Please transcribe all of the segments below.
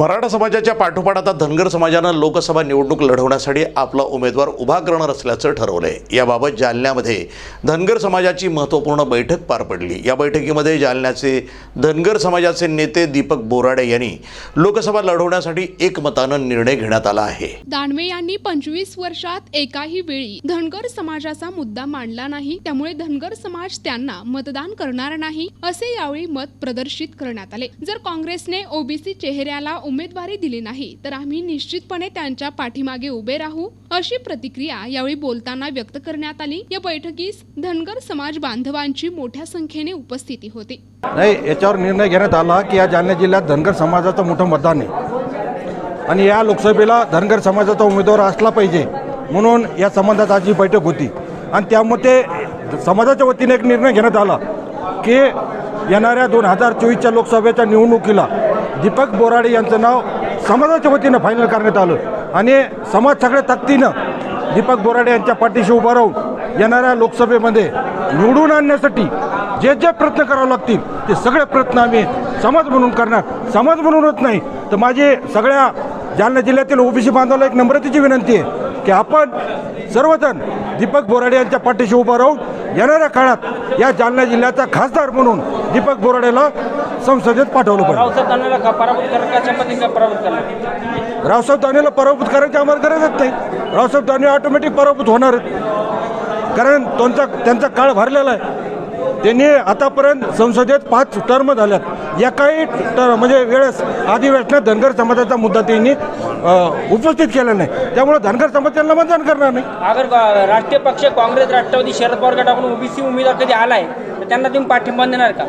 मराठा समाजाच्या पाठोपाठ आता धनगर समाजानं लोकसभा निवडणूक लढवण्यासाठी आपला उमेदवार उभा करणार असल्याचं ठरवलंय. याबाबत जालन्यामध्ये धनगर समाजाची महत्त्वपूर्ण बैठक पार पडली. या बैठकीमध्ये जालन्याचे धनगर समाजाचे नेते दीपक बोराडे यांनी लोकसभा लढवण्यासाठी एकमतानं निर्णय घेण्यात आला आहे. दानवे यांनी पंचवीस वर्षात एकाही वेळी धनगर समाजाचा मुद्दा मांडला नाही त्यामुळे धनगर समाज त्यांना मतदान करणार नाही असे यावेळी मत प्रदर्शित करण्यात आले. जर काँग्रेसने ओबीसी चेहऱ्याला उमेदवारी दिली नाही तर आम्ही निश्चितपणे त्यांच्या पाठीमागे उभे राहू अशी प्रतिक्रिया यावेळी बोलताना व्यक्त करण्यात आली. या बैठकीस धनगर समाज बांधवांची मोठ्या संख्येने उपस्थिती होती. नाही याच्यावर निर्णय घेण्यात आला की या जालना जिल्ह्यात धनगर समाजाचं मोठं मतदान आहे. आणि या लोकसभेला धनगर समाजाचा उमेदवार असला पाहिजे म्हणून या संबंधात आज ही बैठक होती. आणि त्यामध्ये समाजाच्या वतीने एक निर्णय घेण्यात आला की येणाऱ्या दोन हजार चोवीसच्या लोकसभेच्या निवडणुकीला दीपक बोराडे यांचं नाव समाजाच्या वतीनं फायनल करण्यात आलं. आणि समाज सगळ्या ताकदीनं दीपक बोराडे यांच्या पाठीशी उभं राहून येणाऱ्या लोकसभेमध्ये निवडून आणण्यासाठी जे जे प्रयत्न करावे लागतील ते सगळे प्रयत्न आम्ही समाज म्हणून करणार. समाज म्हणूनच नाही तर माझी सगळ्या जालना जिल्ह्यातील ओबीसी बांधवाला एक नम्रतेची विनंती आहे की आपण सर्वजण दीपक बोराडे यांच्या पाठीशी उभं राहून येणाऱ्या काळात या जालना जिल्ह्याचा खासदार म्हणून दीपक बोराडेला संसदेत पाठवलं पाहिजे. रावसाहेब दानवेला का पराभूत करायची आम्हाला गरजच नाही रावसाहेब दानवे ऑटोमॅटिक पराभूत होणार कारण त्यांचा त्यांचा काळ भरलेला आहे. त्यांनी आतापर्यंत संसदेत पाच टर्म झाल्यात. एकाही टर म्हणजे वेळेस अधिवेशनात धनगर समाजाचा मुद्दा त्यांनी उपस्थित केला नाही. त्यामुळे धनगर समाज त्यांना मतदान करणार नाही. अगर राष्ट्रीय पक्ष काँग्रेस राष्ट्रवादी शरद पवार गटाकडून ओबीसी उमेदवार कधी आलाय तर त्यांना तुम्ही पाठिंबा देणार का?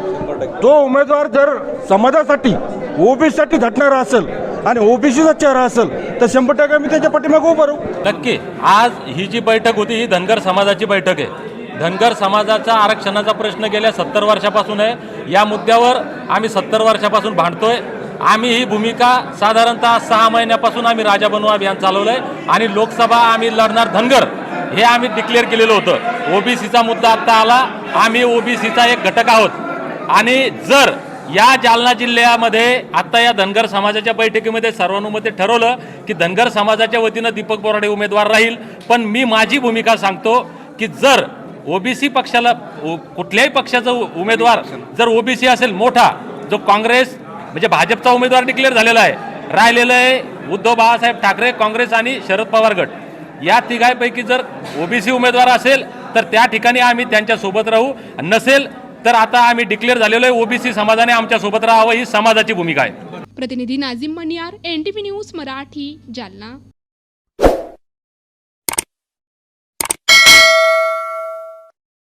तो उमेदवार जर समाजासाठी ओबीसीसाठी झटणारा असेल आणि ओबीसीचा चेहरा असेल तर शंभर टक्के मी त्याच्या पाठीमागे उभं राहू. नक्की. आज ही जी बैठक होती ही धनगर समाजाची बैठक आहे. धनगर समाजाचा आरक्षणाचा प्रश्न गेल्या सत्तर वर्षापासून आहे. या मुद्द्यावर आम्ही सत्तर वर्षापासून भांडतोय. आम्ही ही भूमिका साधारणतः सहा महिन्यापासून आम्ही राजा बनू अभियान चालवलंय आणि लोकसभा आम्ही लढणार धनगर हे आम्ही डिक्लेअर केलेलं होतं. ओबीसीचा मुद्दा आत्ता आला. आम्ही ओबीसीचा एक घटक आहोत. आणि जर या जालना जिल्ह्यामध्ये आता या धनगर समाजाच्या बैठकीमध्ये सर्वानुमते ठरवलं की धनगर समाजाच्या वतीनं दीपक बोराडे उमेदवार राहील पण मी माझी भूमिका सांगतो की जर ओबीसी पक्षाला कुठल्याही पक्षाचा उमेदवार जर ओबीसी असेल मोठा जो काँग्रेस म्हणजे भाजपचा उमेदवार डिक्लेअर झालेला आहे राहिलेलं आहे उद्धव बाळासाहेब ठाकरे काँग्रेस आणि शरद पवार गट. या तिघांपैकी जर ओबीसी उमेदवार असेल तर त्या ठिकाणी आम्ही त्यांच्यासोबत राहू. नसेल तर आता आम्ही डिक्लेअर झालेलो आहे ओबीसी समाजाने आमच्यासोबत राहावं ही समाजाची भूमिका आहे. प्रतिनिधी नाझिम मनियार एनटीव्ही न्यूज मराठी जालना.